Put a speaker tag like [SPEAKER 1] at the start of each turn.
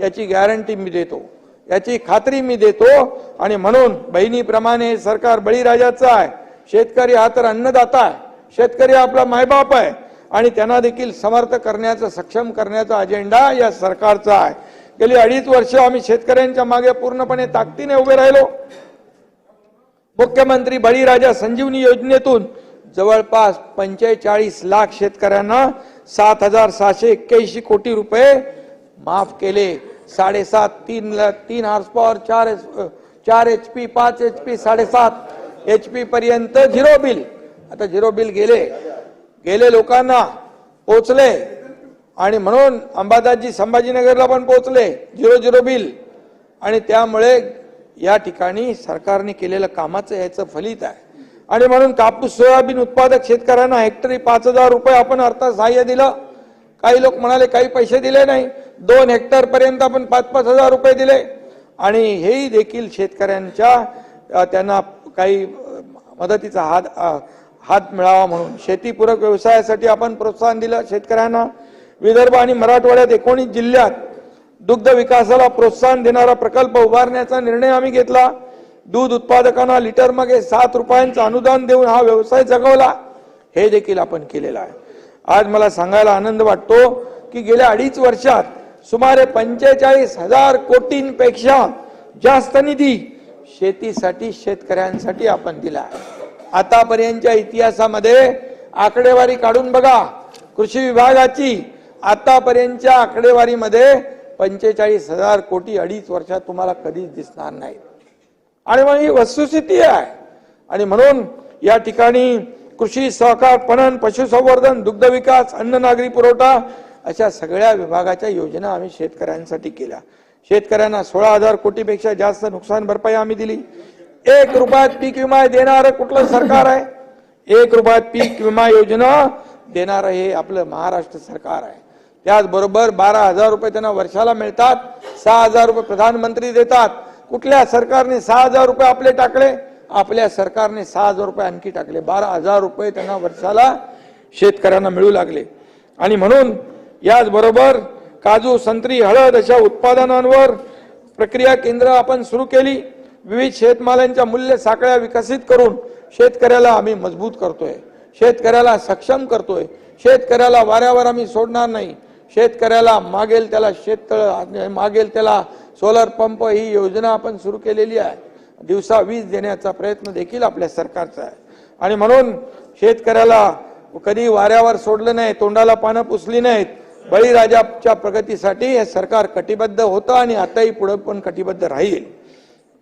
[SPEAKER 1] याची गॅरंटी मी देतो. याची खात्री मी देतो आणि म्हणून बहिणीप्रमाणे सरकार बळीराजाचं आहे. शेतकरी हा तर अन्नदाता आहे. शेतकरी आपला मायबाप आहे. आणि त्यांना देखील समर्थ करण्याचा सक्षम करण्याचा अजेंडा या सरकारचा आहे. गेली अडीच वर्ष आम्ही शेतकऱ्यांच्या मागे पूर्णपणे ताकदीने उभे राहिलो. मुख्यमंत्री बळीराजा संजीवनी योजनेतून जवळपास पंचेचाळीस लाख शेतकऱ्यांना सात हजार सहाशे एक्क्याऐंशी कोटी रुपये माफ केले साडेसात तीन तीन हॉर्स पॉवर चार एच- चार एच पी पाच एच पी साडेसात एच पी पर्यंत झिरो बिल. आता झिरो बिल गेले. गेले लोकांना पोचले. आणि म्हणून अंबादासजी संभाजीनगरला पण पोचले. Zero zero bill. आणि त्यामुळे या ठिकाणी सरकारने केलेलं कामाचं याचं फलित आहे. आणि म्हणून कापूस सोयाबीन उत्पादक शेतकऱ्यांना हेक्टरी पाच हजार रुपये आपण अर्थसहाय्य दिलं. काही लोक म्हणाले काही पैसे दिले नाही. दोन हेक्टर पर्यंत आपण पाच पाच हजार रुपये दिले. आणि हेही देखील शेतकऱ्यांच्या त्यांना काही मदतीचा हात हात मिळावा म्हणून. शेतीपूरक व्यवसायासाठी आपण प्रोत्साहन दिलं. शेतकऱ्यांना विदर्भ आणि मराठवाड्यात एकोणीस जिल्ह्यात दुग्ध विकासाला प्रोत्साहन देणारा प्रकल्प उभारण्याचा निर्णय आम्ही घेतला. दूध उत्पादकांना लिटर मागे सात रुपयांचं अनुदान देऊन हा व्यवसाय जगवला. हे देखील आपण केलेलं आहे. आज मला सांगायला आनंद वाटतो की गेल्या अडीच वर्षात सुमारे पंचेचाळीस हजार कोटींपेक्षा जास्त निधी शेतीसाठी शेतकऱ्यांसाठी आपण दिला आहे. आतापर्यंतच्या इतिहासामध्ये आकडेवारी काढून बघा. कृषी विभागाची आतापर्यंतच्या आकडेवारीमध्ये पंचेचाळीस हजार कोटी अडीच वर्षात तुम्हाला कधीच दिसणार नाही. आणि मग ही वस्तुस्थिती आहे. आणि म्हणून या ठिकाणी कृषी सहकार पणन पशुसंवर्धन दुग्ध विकास अन्न नागरी पुरवठा अशा सगळ्या विभागाच्या योजना आम्ही शेतकऱ्यांसाठी केल्या. शेतकऱ्यांना सोळा हजार कोटीपेक्षा जास्त नुकसान भरपाई आम्ही दिली. एक रुपयात पीक विमा देणारं कुठलं सरकार आहे? एक रुपयात पीक विमा योजना देणारं हे आपलं महाराष्ट्र सरकार आहे. त्याचबरोबर बारा हजार रुपये त्यांना वर्षाला मिळतात सहा हजार रुपये प्रधानमंत्री देतात. कुठल्या सरकारने सहा हजार रुपये आपले टाकले? आपल्या सरकारने सहा हजार रुपये आणखी टाकले. बारा हजार रुपये त्यांना वर्षाला शेतकऱ्यांना मिळू लागले. आणि म्हणून याचबरोबर काजू संत्री हळद अशा उत्पादनांवर प्रक्रिया केंद्र आपण सुरू केली. विविध शेतमालांच्या मूल्य साखळ्या विकसित करून शेतकऱ्याला आम्ही मजबूत करतोय. शेतकऱ्याला सक्षम करतोय. शेतकऱ्याला वाऱ्यावर आम्ही सोडणार नाही. शेतकऱ्याला मागेल त्याला शेततळ मागेल त्याला सोलर पंप ही योजना आपण सुरू केलेली आहे. दिवसा वीज देण्याचा प्रयत्न देखील आपल्या सरकारचा आहे. आणि म्हणून शेतकऱ्याला कधी वाऱ्यावर सोडलं नाही तोंडाला पानं पुसली नाहीत बळीराजाच्या प्रगतीसाठी हे सरकार कटिबद्ध होतं आणि आताही पुढे पण कटिबद्ध राहील.